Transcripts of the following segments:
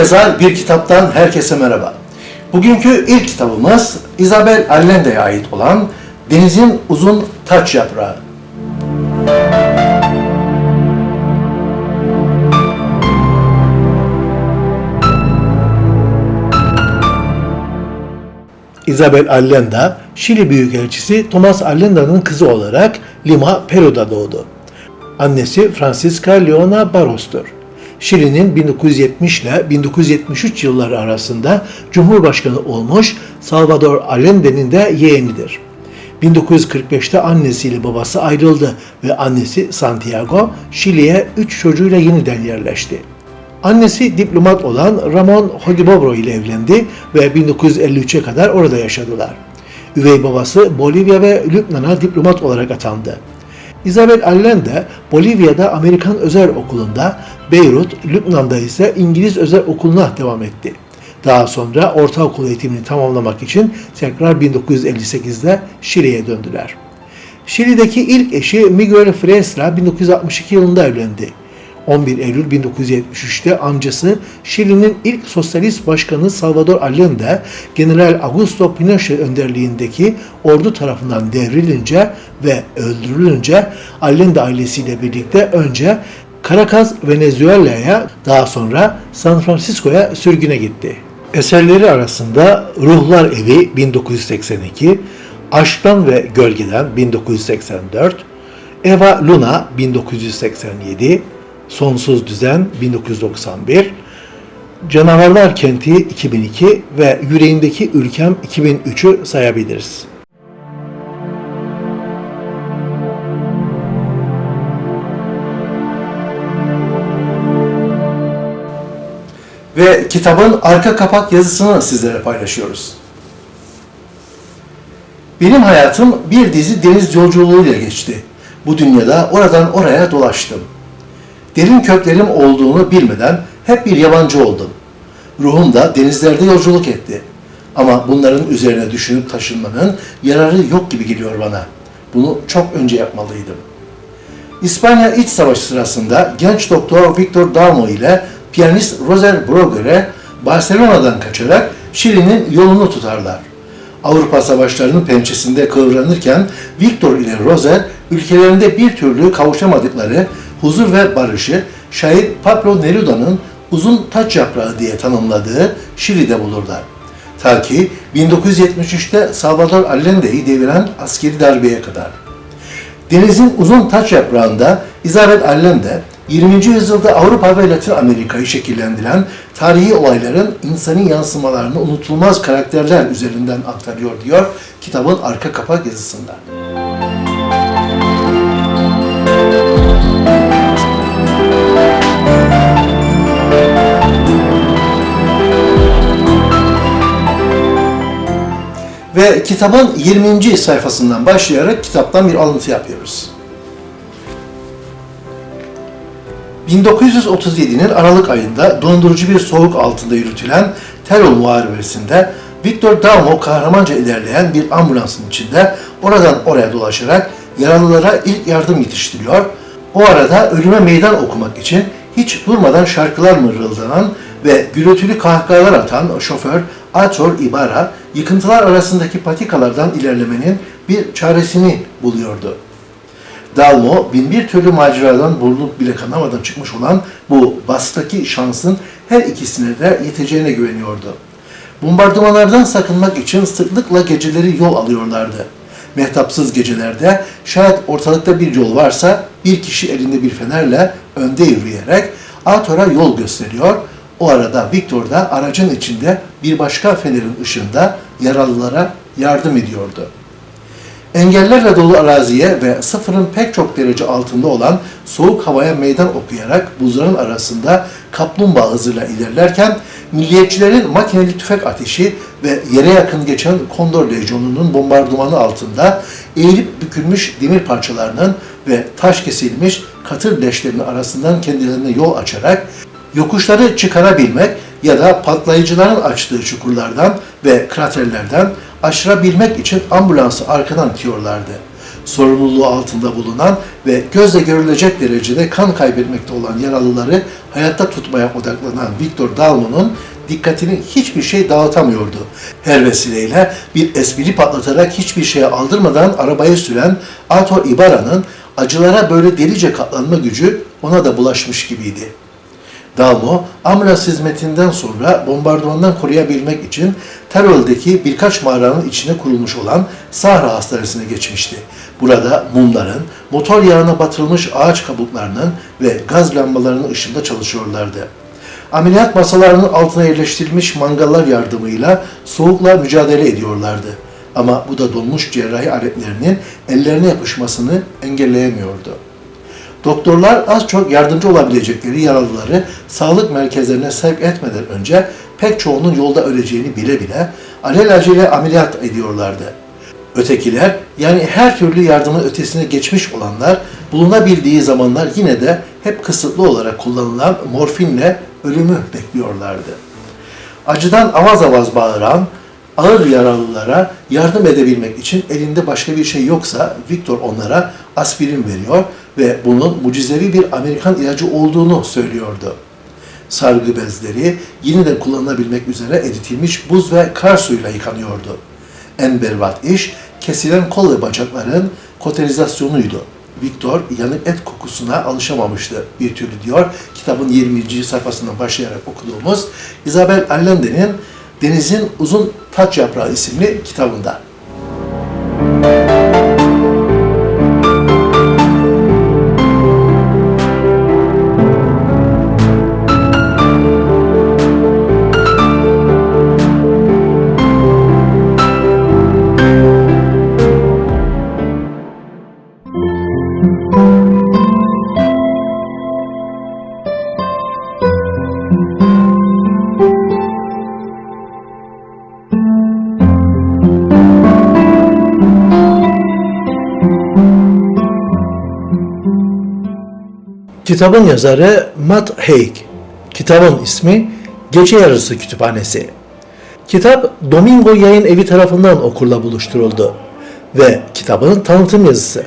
Yazar bir kitaptan herkese merhaba. Bugünkü ilk kitabımız Isabel Allende'ye ait olan Denizin Uzun Taç Yaprağı. Isabel Allende, Şili Büyükelçisi Thomas Allenda'nın kızı olarak Lima, Peru'da doğdu. Annesi Francisca Leona Barros'tur. Şili'nin 1970 ile 1973 yılları arasında Cumhurbaşkanı olmuş Salvador Allende'nin de yeğenidir. 1945'te annesiyle babası ayrıldı ve annesi Santiago Şili'ye 3 çocuğuyla yeniden yerleşti. Annesi diplomat olan Ramon Hodibobro ile evlendi ve 1953'e kadar orada yaşadılar. Üvey babası Bolivya ve Lübnan'a diplomat olarak atandı. Isabel Allende, Bolivya'da Amerikan Özel Okulu'nda, Beyrut, Lübnan'da ise İngiliz Özel Okulu'na devam etti. Daha sonra ortaokul eğitimini tamamlamak için tekrar 1958'de Şili'ye döndüler. Şili'deki ilk eşi Miguel Fresla 1962 yılında evlendi. 11 Eylül 1973'te amcası Şili'nin ilk sosyalist başkanı Salvador Allende, General Augusto Pinochet önderliğindeki ordu tarafından devrilince ve öldürülünce Allende ailesiyle birlikte önce Caracas, Venezuela'ya daha sonra San Francisco'ya sürgüne gitti. Eserleri arasında Ruhlar Evi 1982, Aşktan ve Gölgeden 1984, Eva Luna 1987, Sonsuz Düzen 1991, Canavarlar Kenti 2002 ve Yüreğindeki Ülkem 2003'ü sayabiliriz. Ve kitabın arka kapak yazısını sizlere paylaşıyoruz. Benim hayatım bir dizi deniz yolculuğuyla geçti. Bu dünyada oradan oraya dolaştım. Derin köklerim olduğunu bilmeden hep bir yabancı oldum. Ruhum da denizlerde yolculuk etti. Ama bunların üzerine düşünüp taşınmanın yararı yok gibi geliyor bana. Bunu çok önce yapmalıydım. İspanya İç Savaşı sırasında genç doktor Victor Dalmo ile piyanist Roser Broger'e Barcelona'dan kaçarak Şili'nin yolunu tutarlar. Avrupa savaşlarının pençesinde kıvranırken Victor ile Roser ülkelerinde bir türlü kavuşamadıkları huzur ve barışı şair Pablo Neruda'nın uzun taç yaprağı diye tanımladığı Şili'de bulurlar. Ta ki 1973'te Salvador Allende'yi deviren askeri darbeye kadar. Denizin uzun taç yaprağında Isabel Allende, 20. yüzyılda Avrupa ve Latin Amerika'yı şekillendiren tarihi olayların insani yansımalarını unutulmaz karakterler üzerinden aktarıyor diyor kitabın arka kapak yazısında. Ve kitabın 20. sayfasından başlayarak kitaptan bir alıntı yapıyoruz. 1937'nin Aralık ayında dondurucu bir soğuk altında yürütülen terör muharebesinde Victor Dalmo kahramanca ilerleyen bir ambulansın içinde oradan oraya dolaşarak yaralılara ilk yardım yetiştiriyor. O arada ölüme meydan okumak için hiç durmadan şarkılar mırıldanan ve gürültülü kahkahalar atan şoför Arthur Ibarra yıkıntılar arasındaki patikalardan ilerlemenin bir çaresini buluyordu. Dalmo bin bir türlü maceradan burnuk bile kanamadan çıkmış olan bu bastaki şansın her ikisine de yeteceğine güveniyordu. Bombardımanlardan sakınmak için sıklıkla geceleri yol alıyorlardı. Mehtapsız gecelerde şayet ortalıkta bir yol varsa bir kişi elinde bir fenerle önde yürüyerek Ator'a yol gösteriyor. O arada Victor da aracın içinde bir başka fenerin ışığında yaralılara yardım ediyordu. Engellerle dolu araziye ve sıfırın pek çok derece altında olan soğuk havaya meydan okuyarak buzların arasında kaplumbağa hızıyla ilerlerken milliyetçilerin makineli tüfek ateşi ve yere yakın geçen Kondor Lejyonu'nun bombardımanı altında eğilip bükülmüş demir parçalarının ve taş kesilmiş katır leşlerinin arasından kendilerine yol açarak yokuşları çıkarabilmek ya da patlayıcıların açtığı çukurlardan ve kraterlerden aşırabilmek için ambulansı arkadan itiyorlardı. sorumluluğu altında bulunan ve gözle görülecek derecede kan kaybetmekte olan yaralıları hayatta tutmaya odaklanan Victor Dalmo'nun dikkatini hiçbir şey dağıtamıyordu. Her vesileyle bir espri patlatarak hiçbir şeye aldırmadan arabayı süren Ato Ibarra'nın acılara böyle delice katlanma gücü ona da bulaşmış gibiydi. Dalmo, ambulans hizmetinden sonra bombardımandan koruyabilmek için Terol'deki birkaç mağaranın içine kurulmuş olan Sahra Hastanesi'ne geçmişti. Burada mumların, motor yağına batırılmış ağaç kabuklarının ve gaz lambalarının ışığında çalışıyorlardı. Ameliyat masalarının altına yerleştirilmiş mangallar yardımıyla soğukla mücadele ediyorlardı. Ama bu da donmuş cerrahi aletlerinin ellerine yapışmasını engelleyemiyordu. Doktorlar az çok yardımcı olabilecekleri yaralıları sağlık merkezlerine sevk etmeden önce pek çoğunun yolda öleceğini bile bile alelacele ameliyat ediyorlardı. Ötekiler yani her türlü yardımın ötesine geçmiş olanlar bulunabildiği zamanlar yine de hep kısıtlı olarak kullanılan morfinle ölümü bekliyorlardı. Acıdan avaz avaz bağıran, ağır yaralılara yardım edebilmek için elinde başka bir şey yoksa Victor onlara aspirin veriyor ve bunun mucizevi bir Amerikan ilacı olduğunu söylüyordu. Sargı bezleri yeniden kullanılabilmek üzere eritilmiş buz ve kar suyuyla yıkanıyordu. En berbat iş kesilen kol ve bacakların koterizasyonuydu. Victor yanık et kokusuna alışamamıştı bir türlü diyor. Kitabın 20. sayfasından başlayarak okuduğumuz Isabel Allende'nin Denizin Uzun Taç Yaprağı isimli kitabında. Kitabın yazarı Matt Haig. Kitabın ismi Gece Yarısı Kütüphanesi. Kitap Domingo Yayın Evi tarafından okurla buluşturuldu ve kitabın tanıtım yazısı.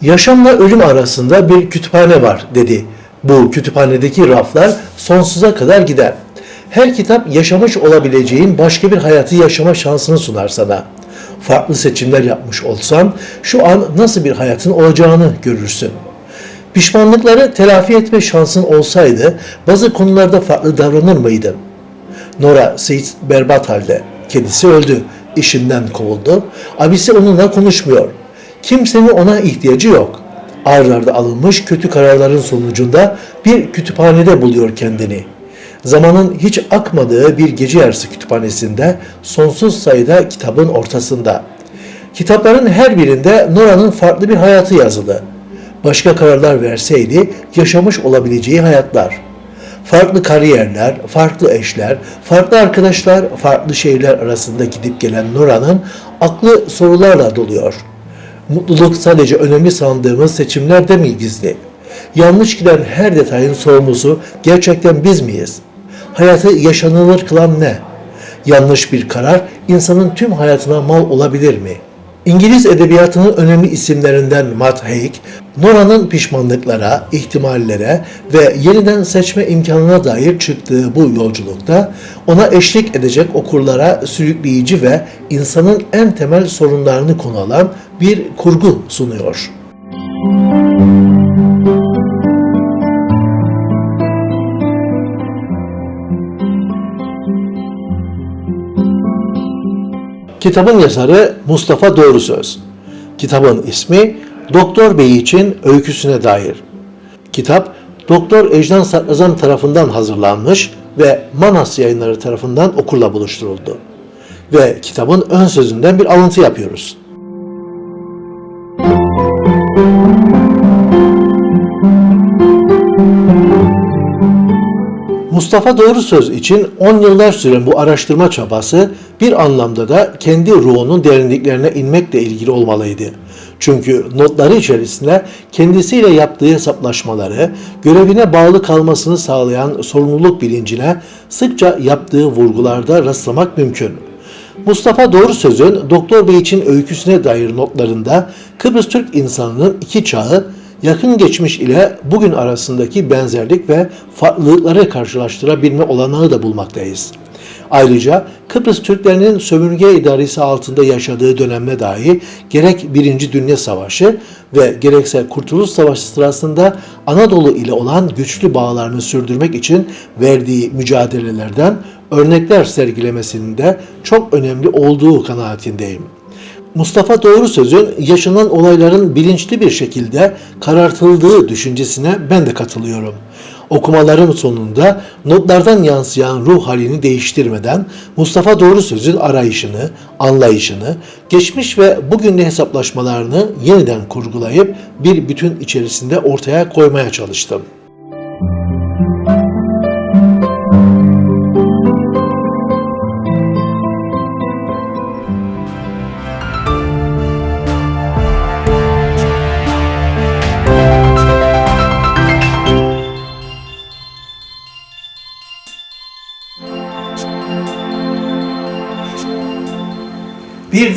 Yaşamla ölüm arasında bir kütüphane var dedi. Bu kütüphanedeki raflar sonsuza kadar gider. Her kitap yaşamış olabileceğin başka bir hayatı yaşama şansını sunar sana. Farklı seçimler yapmış olsan şu an nasıl bir hayatın olacağını görürsün. Pişmanlıkları telafi etme şansın olsaydı bazı konularda farklı davranır mıydın? Nora Seyit berbat halde. Kedisi öldü. işinden kovuldu. Abisi onunla konuşmuyor. Kimsenin ona ihtiyacı yok. Ağırlarda alınmış kötü kararların sonucunda bir kütüphanede buluyor kendini. Zamanın hiç akmadığı bir gece yarısı kütüphanesinde sonsuz sayıda kitabın ortasında. Kitapların her birinde Nora'nın farklı bir hayatı yazılı. Başka kararlar verseydi yaşamış olabileceği hayatlar. Farklı kariyerler, farklı eşler, farklı arkadaşlar, farklı şehirler arasında gidip gelen Nora'nın aklı sorularla doluyor. Mutluluk sadece önemli sandığımız seçimlerde mi gizli? Yanlış giden her detayın sorumlusu gerçekten biz miyiz? Hayatı yaşanılır kılan ne? Yanlış bir karar insanın tüm hayatına mal olabilir mi? İngiliz edebiyatının önemli isimlerinden Matt Haig, Nora'nın pişmanlıklara, ihtimallere ve yeniden seçme imkanına dair çıktığı bu yolculukta ona eşlik edecek okurlara sürükleyici ve insanın en temel sorunlarını konu alan bir kurgu sunuyor. Kitabın yazarı Mustafa Doğrusöz. Kitabın ismi Doktor Bey için öyküsüne dair. Kitap Doktor Ejdan Sakrazan tarafından hazırlanmış ve Manas yayınları tarafından okurla buluşturuldu. Ve kitabın ön sözünden bir alıntı yapıyoruz. Mustafa Doğru Söz için 10 yıllar süren bu araştırma çabası bir anlamda da kendi ruhunun derinliklerine inmekle ilgili olmalıydı. Çünkü notları içerisinde kendisiyle yaptığı hesaplaşmaları, görevine bağlı kalmasını sağlayan sorumluluk bilincine sıkça yaptığı vurgularda rastlamak mümkün. Mustafa Doğru Söz'ün Doktor Bey için öyküsüne dair notlarında Kıbrıs Türk insanının iki çağı, yakın geçmiş ile bugün arasındaki benzerlik ve farklılıkları karşılaştırabilme olanağı da bulmaktayız. Ayrıca Kıbrıs Türklerinin sömürge idaresi altında yaşadığı dönemde dahi gerek Birinci Dünya Savaşı ve gerekse Kurtuluş Savaşı sırasında Anadolu ile olan güçlü bağlarını sürdürmek için verdiği mücadelelerden örnekler sergilemesinin de çok önemli olduğu kanaatindeyim. Mustafa Doğru Söz'ün yaşanan olayların bilinçli bir şekilde karartıldığı düşüncesine ben de katılıyorum. Okumalarım sonunda notlardan yansıyan ruh halini değiştirmeden Mustafa Doğru Söz'ün arayışını, anlayışını, geçmiş ve bugünle hesaplaşmalarını yeniden kurgulayıp bir bütün içerisinde ortaya koymaya çalıştım.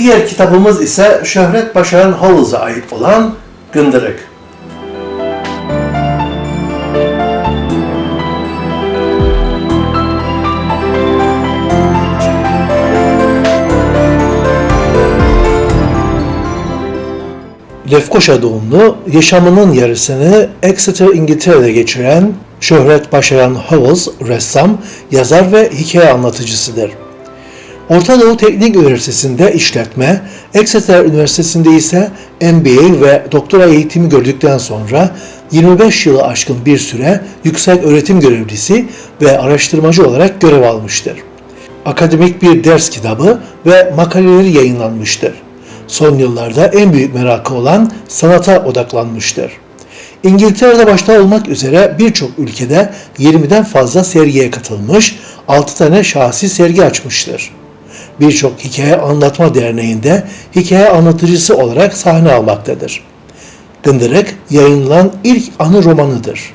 Diğer kitabımız ise Şöhret Başaran Havuz'a ait olan Gındırık. Lefkoşa doğumlu, yaşamının yarısını Exeter, İngiltere'de geçiren Şöhret Başaran Howells, ressam, yazar ve hikaye anlatıcısıdır. Orta Doğu Teknik Üniversitesi'nde işletme, Exeter Üniversitesi'nde ise MBA ve doktora eğitimi gördükten sonra 25 yılı aşkın bir süre yüksek öğretim görevlisi ve araştırmacı olarak görev almıştır. Akademik bir ders kitabı ve makaleleri yayınlanmıştır. Son yıllarda en büyük merakı olan sanata odaklanmıştır. İngiltere'de başta olmak üzere birçok ülkede 20'den fazla sergiye katılmış, 6 tane şahsi sergi açmıştır birçok hikaye anlatma derneğinde hikaye anlatıcısı olarak sahne almaktadır. Gındırık yayınlanan ilk anı romanıdır.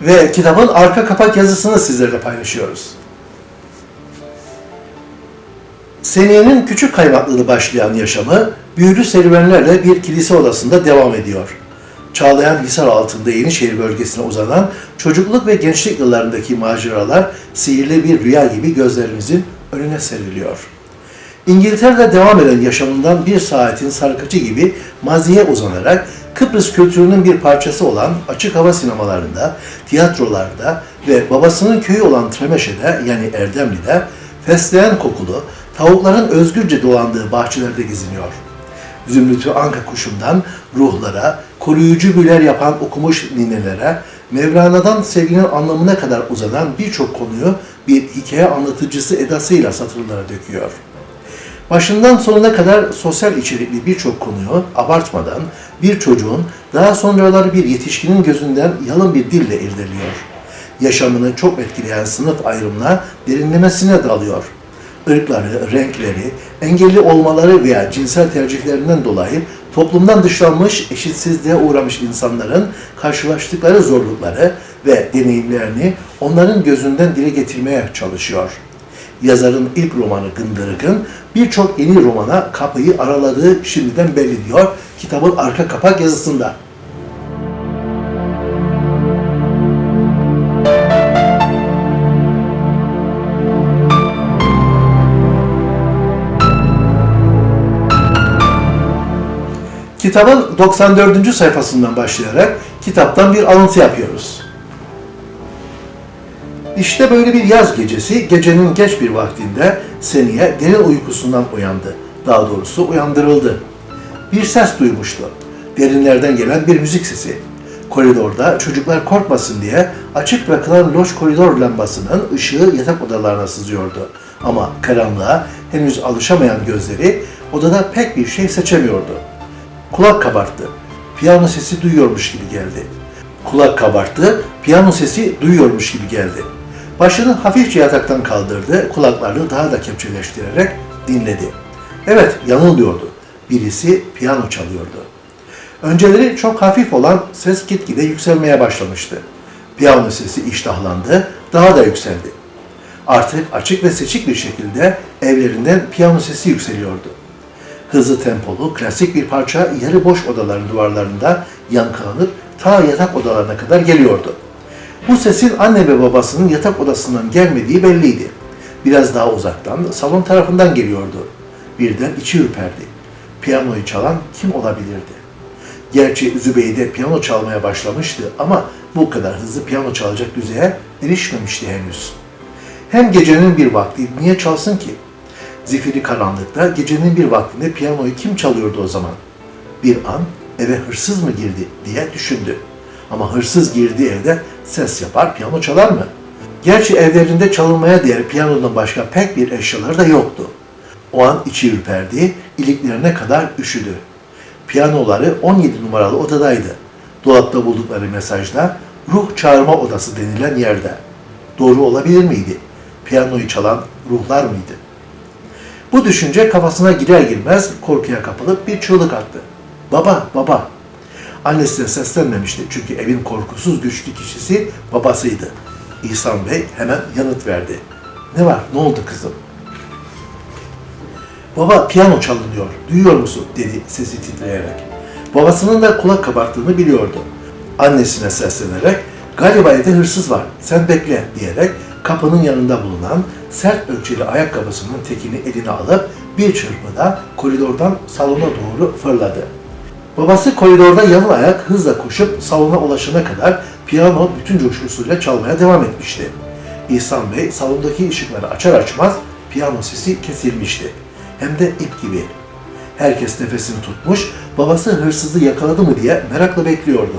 Ve kitabın arka kapak yazısını sizlerle paylaşıyoruz. Seniye'nin küçük kaymaklılı başlayan yaşamı büyülü serüvenlerle bir kilise odasında devam ediyor. Çağlayan Hisar altında Yenişehir bölgesine uzanan çocukluk ve gençlik yıllarındaki maceralar sihirli bir rüya gibi gözlerimizin önüne seriliyor. İngiltere'de devam eden yaşamından bir saatin sarkıcı gibi maziye uzanarak Kıbrıs kültürünün bir parçası olan açık hava sinemalarında, tiyatrolarda ve babasının köyü olan Tremeşe'de yani Erdemli'de fesleğen kokulu, tavukların özgürce dolandığı bahçelerde geziniyor. Zümrütü anka kuşundan ruhlara, koruyucu büyüler yapan okumuş ninelere, Mevlana'dan sevginin anlamına kadar uzanan birçok konuyu bir hikaye anlatıcısı edasıyla satırlara döküyor. Başından sonuna kadar sosyal içerikli birçok konuyu abartmadan bir çocuğun daha sonraları bir yetişkinin gözünden yalın bir dille irdeliyor. Yaşamını çok etkileyen sınıf ayrımına derinlemesine dalıyor ırkları, renkleri, engelli olmaları veya cinsel tercihlerinden dolayı toplumdan dışlanmış, eşitsizliğe uğramış insanların karşılaştıkları zorlukları ve deneyimlerini onların gözünden dile getirmeye çalışıyor. Yazarın ilk romanı Gındırık'ın birçok yeni romana kapıyı araladığı şimdiden belli diyor kitabın arka kapak yazısında. Kitabın 94. sayfasından başlayarak kitaptan bir alıntı yapıyoruz. İşte böyle bir yaz gecesi, gecenin geç bir vaktinde Seniye derin uykusundan uyandı. Daha doğrusu uyandırıldı. Bir ses duymuştu. Derinlerden gelen bir müzik sesi. Koridorda çocuklar korkmasın diye açık bırakılan loş koridor lambasının ışığı yatak odalarına sızıyordu. Ama karanlığa henüz alışamayan gözleri odada pek bir şey seçemiyordu. Kulak kabarttı. Piyano sesi duyuyormuş gibi geldi. Kulak kabarttı, piyano sesi duyuyormuş gibi geldi. Başını hafifçe yataktan kaldırdı, kulaklarını daha da kepçeleştirerek dinledi. Evet, yanılmıyordu. Birisi piyano çalıyordu. Önceleri çok hafif olan ses gitgide yükselmeye başlamıştı. Piyano sesi iştahlandı, daha da yükseldi. Artık açık ve seçik bir şekilde evlerinden piyano sesi yükseliyordu. Hızlı tempolu, klasik bir parça yarı boş odaların duvarlarında yankılanıp ta yatak odalarına kadar geliyordu. Bu sesin anne ve babasının yatak odasından gelmediği belliydi. Biraz daha uzaktan, salon tarafından geliyordu. Birden içi ürperdi. Piyanoyu çalan kim olabilirdi? Gerçi Zübeyde piyano çalmaya başlamıştı ama bu kadar hızlı piyano çalacak düzeye erişmemişti henüz. Hem gecenin bir vakti niye çalsın ki? Zifiri karanlıkta gecenin bir vaktinde piyanoyu kim çalıyordu o zaman? Bir an eve hırsız mı girdi diye düşündü. Ama hırsız girdiği evde ses yapar, piyano çalar mı? Gerçi evlerinde çalınmaya değer piyanodan başka pek bir eşyaları da yoktu. O an içi ürperdi, iliklerine kadar üşüdü. Piyanoları 17 numaralı odadaydı. Dolapta buldukları mesajda ruh çağırma odası denilen yerde. Doğru olabilir miydi? Piyanoyu çalan ruhlar mıydı? Bu düşünce kafasına girer girmez korkuya kapılıp bir çığlık attı. Baba, baba. Annesi de seslenmemişti çünkü evin korkusuz güçlü kişisi babasıydı. İhsan Bey hemen yanıt verdi. Ne var, ne oldu kızım? Baba piyano çalınıyor, duyuyor musun? dedi sesi titreyerek. Babasının da kulak kabarttığını biliyordu. Annesine seslenerek, galiba evde hırsız var, sen bekle diyerek kapının yanında bulunan sert ölçülü ayakkabısının tekini eline alıp bir çırpıda koridordan salona doğru fırladı. Babası koridorda yalın ayak hızla koşup salona ulaşana kadar piyano bütün coşkusuyla çalmaya devam etmişti. İhsan Bey salondaki ışıkları açar açmaz piyano sesi kesilmişti. Hem de ip gibi. Herkes nefesini tutmuş, babası hırsızı yakaladı mı diye merakla bekliyordu.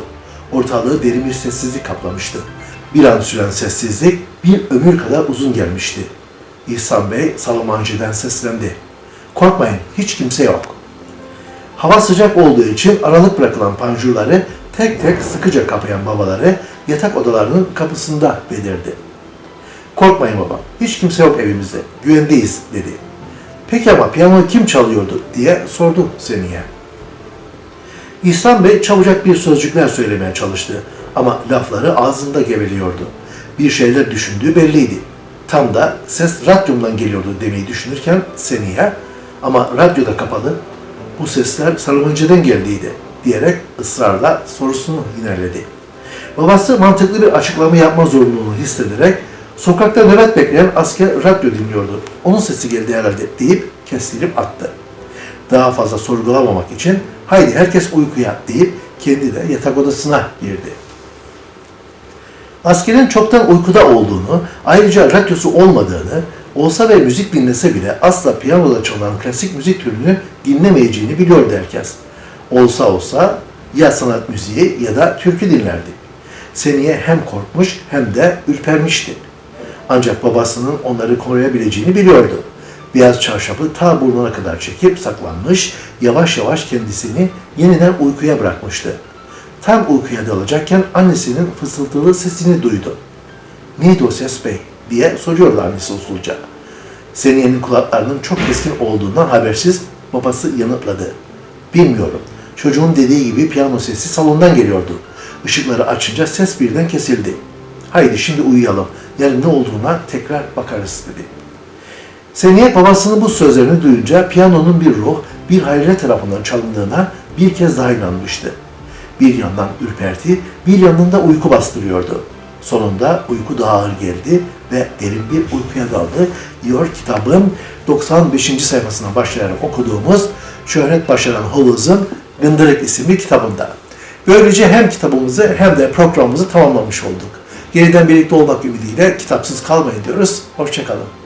Ortalığı derin bir sessizlik kaplamıştı. Bir an süren sessizlik bir ömür kadar uzun gelmişti. İhsan Bey Salomancı'dan seslendi. Korkmayın, hiç kimse yok. Hava sıcak olduğu için aralık bırakılan panjurları tek tek sıkıca kapayan babaları yatak odalarının kapısında belirdi. Korkmayın baba, hiç kimse yok evimizde, güvendeyiz dedi. Peki ama piyanoyu kim çalıyordu diye sordu Seniye. İhsan Bey çabucak bir sözcükler söylemeye çalıştı ama lafları ağzında geveliyordu. Bir şeyler düşündüğü belliydi. Tam da ses radyomdan geliyordu demeyi düşünürken Seniye ama radyo da kapalı. Bu sesler Saloncu'dan geldiydi diyerek ısrarla sorusunu yineledi. Babası mantıklı bir açıklama yapma zorunluluğunu hissederek sokakta nöbet bekleyen asker radyo dinliyordu. Onun sesi geldi herhalde deyip kestirip attı. Daha fazla sorgulamamak için haydi herkes uykuya deyip kendi de yatak odasına girdi. Askerin çoktan uykuda olduğunu, ayrıca radyosu olmadığını, olsa ve müzik dinlese bile asla piyanoda çalan klasik müzik türünü dinlemeyeceğini biliyordu herkes. Olsa olsa ya sanat müziği ya da türkü dinlerdi. Seniye hem korkmuş hem de ürpermişti. Ancak babasının onları koruyabileceğini biliyordu. Beyaz çarşafı ta burnuna kadar çekip saklanmış, yavaş yavaş kendisini yeniden uykuya bırakmıştı. Tam uykuya dalacakken annesinin fısıltılı sesini duydu. Neydi o ses bey? diye soruyordu annesi usulca. Seniye'nin kulaklarının çok keskin olduğundan habersiz babası yanıtladı. Bilmiyorum. Çocuğun dediği gibi piyano sesi salondan geliyordu. Işıkları açınca ses birden kesildi. Haydi şimdi uyuyalım. Yarın ne olduğuna tekrar bakarız dedi. Seniye babasının bu sözlerini duyunca piyanonun bir ruh, bir hayret tarafından çalındığına bir kez daha inanmıştı. Bir yandan ürperti, bir yandan da uyku bastırıyordu. Sonunda uyku daha ağır geldi ve derin bir uykuya daldı diyor kitabın 95. sayfasına başlayarak okuduğumuz Şöhret Başaran Hovuz'un Gındırık isimli kitabında. Böylece hem kitabımızı hem de programımızı tamamlamış olduk. Yeniden birlikte olmak ümidiyle kitapsız kalmayın diyoruz. Hoşçakalın.